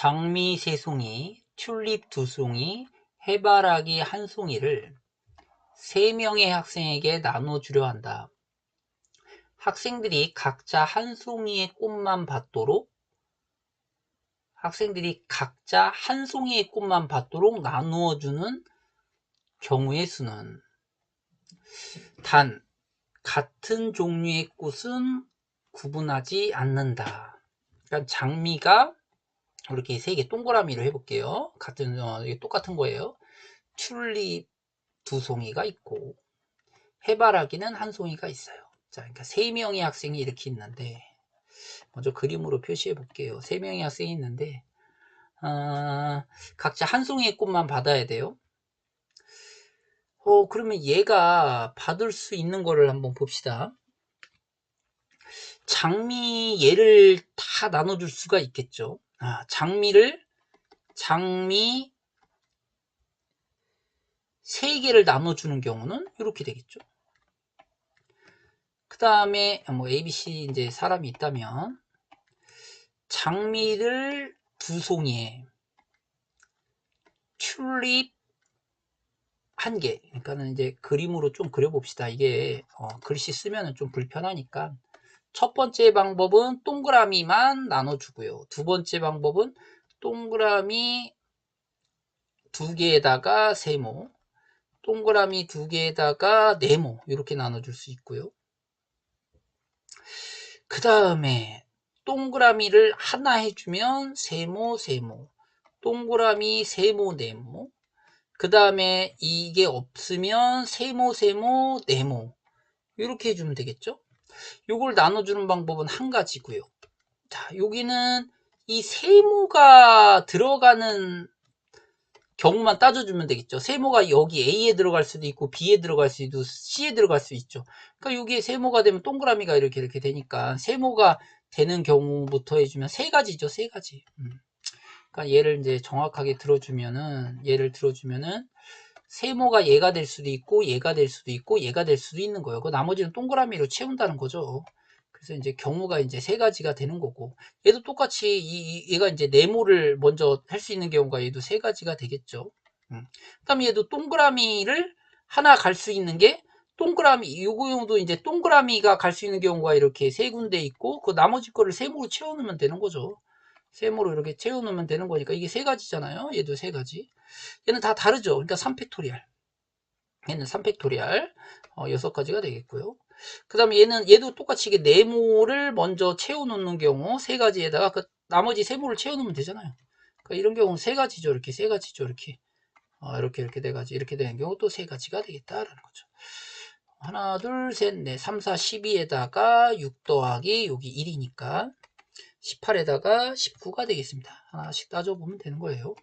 장미 세 송이, 튤립 두 송이, 해바라기 한 송이를 세 명의 학생에게 나눠주려 한다. 학생들이 각자 한 송이의 꽃만 받도록 학생들이 각자 한 송이의 꽃만 받도록 나누어 주는 경우의 수는 단 같은 종류의 꽃은 구분하지 않는다. 그러니까 장미가 이렇게 세 개 동그라미로 해볼게요. 같은 어, 똑같은 거예요. 튤립 두 송이가 있고 해바라기는 한 송이가 있어요. 자, 그러니까 세 명의 학생이 이렇게 있는데 먼저 그림으로 표시해 볼게요. 세 명의 학생이 있는데 어, 각자 한 송이의 꽃만 받아야 돼요. 어, 그러면 얘가 받을 수 있는 거를 한번 봅시다. 장미 얘를 다 나눠줄 수가 있겠죠. 아, 장미를 장미 세 개를 나눠주는 경우는 이렇게 되겠죠. 그 다음에 뭐 A, B, C 이제 사람이 있다면 장미를 두 송이에 튤립 한 개. 그러니까는 이제 그림으로 좀 그려봅시다. 이게 어, 글씨 쓰면은 좀 불편하니까 첫 번째 방법은 동그라미만 나눠주고요. 두 번째 방법은 동그라미 두 개에다가 세모, 동그라미 두 개에다가 네모 이렇게 나눠줄 수 있고요. 그 다음에 동그라미를 하나 해주면 세모, 세모, 동그라미, 세모, 네모. 그 다음에 이게 없으면 세모, 세모, 네모. 이렇게 해주면 되겠죠? 요걸 나눠주는 방법은 한 가지고요. 자, 여기는 이 세모가 들어가는 경우만 따져주면 되겠죠. 세모가 여기 A에 들어갈 수도 있고 B에 들어갈 수도 있고 C에 들어갈 수 있죠. 그러니까 여기에 세모가 되면 동그라미가 이렇게 이렇게 되니까 세모가 되는 경우부터 해주면 세 가지죠. 세 가지. 음. 그러니까 얘를 이제 정확하게 들어주면은 얘를 들어주면은 세모가 얘가 될 수도 있고 얘가 될 수도 있고 얘가 될 수도 있는 거예요. 그 나머지는 동그라미로 채운다는 거죠. 그래서 이제 경우가 이제 세 가지가 되는 거고 얘도 똑같이 이, 얘가 이제 네모를 먼저 할 수 있는 경우가 얘도 세 가지가 되겠죠. 음. 그다음에 얘도 동그라미를 하나 갈 수 있는 게 동그라미 요거용도 이제 동그라미가 갈 수 있는 경우가 이렇게 세 군데 있고 그 나머지 거를 세모로 채워 넣으면 되는 거죠. 세모로 이렇게 채워 넣으면 되는 거니까 이게 세 가지잖아요. 얘도 세 가지. 얘는 다 다르죠. 그러니까 3팩토리얼. 얘는 3팩토리얼 어, 6가지가 되겠고요. 그 다음에 얘는 얘도 똑같이 이게 네모를 먼저 채워 놓는 경우 세 가지에다가 그 나머지 세모를 채워 놓으면 되잖아요. 그러니까 이런 경우는 세 가지죠. 이렇게 세 가지죠. 이렇게 어, 이렇게 이렇게 돼 가지 이렇게 되는 경우 또 세 가지가 되겠다라는 거죠. 하나, 둘, 셋, 넷, 3, 4, 12에다가 6 더하기 여기 1이니까 18에다가 19가 되겠습니다. 하나씩 따져보면 되는 거예요.